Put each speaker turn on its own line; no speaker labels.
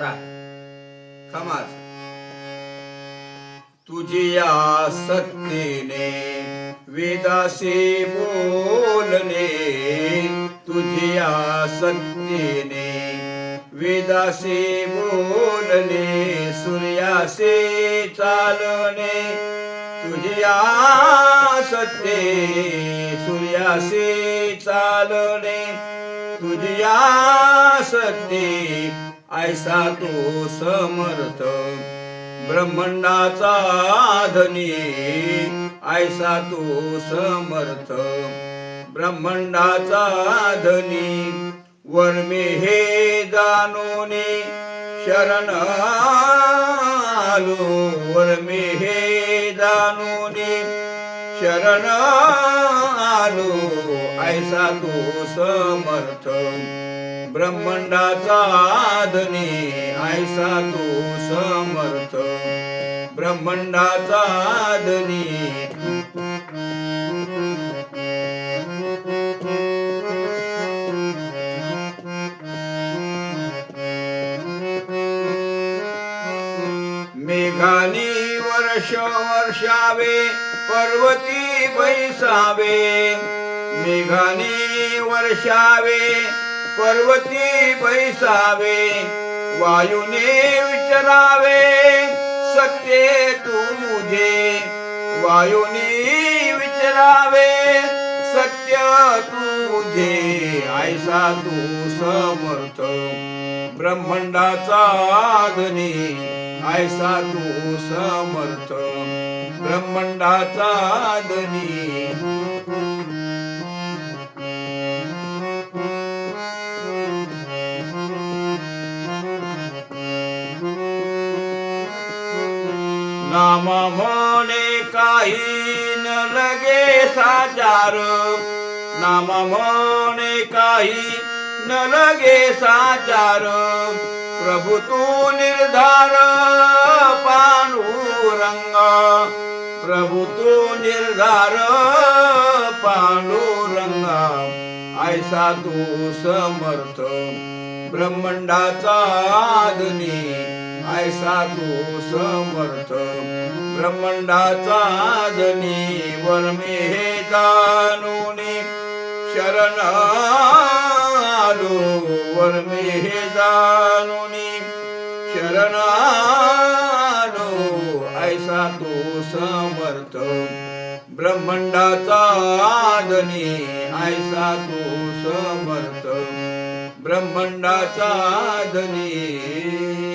राग खमाज तुझिया सत्तेने वेदासे बोलणे तुझिया सत्तेने वेदासे बोलणे सूर्यासे चालणे तुझिया सत्ते सूर्यासे चालणे तुझिया सत्ते ऐसा तो समर्थ ब्रह्मांडाचा धनी ऐसा तो समर्थ ब्रह्मांडाचा धनी वर्मे हे जाणोने शरण आलो. वर्मे हे जाणोने शरण आलो ऐसा तो समर्थ ब्रह्मांडाचा धनी ऐसा तो समर्थ ब्रह्मांडाचा धनी मेघानी वर्ष वर्षावे पर्वती बैसावे. मेघानी वर्षावे पर्वती बैसावे. वायुने विचारावे सत्य तुझे वायुने विचारावे सत्य तुझे ऐसा तू समर्थ ब्रह्मांडाचा आदनी ऐसा तू समर्थ ब्रह्मांडाचा धनी नाम मोने काही न लगे साचार. नाम मोने काही कृष्ण लगे साचार. प्रभु तू निर्धार पांडुरंग प्रभु तू निर्धार पांडुरंग ऐसा तू समर्थ. ब्रह्मंडाचा आदनी ऐसा तू समर्थ. ब्रह्मंडाचा आदनी वर्मे हे जाणून शरण वर्मे हे जाणूनी शरण आलो ऐसा तो समर्थ. ब्रह्मांडाचा आदनी ऐसा तो समर्थ. ब्रह्मांडाचा आदनी.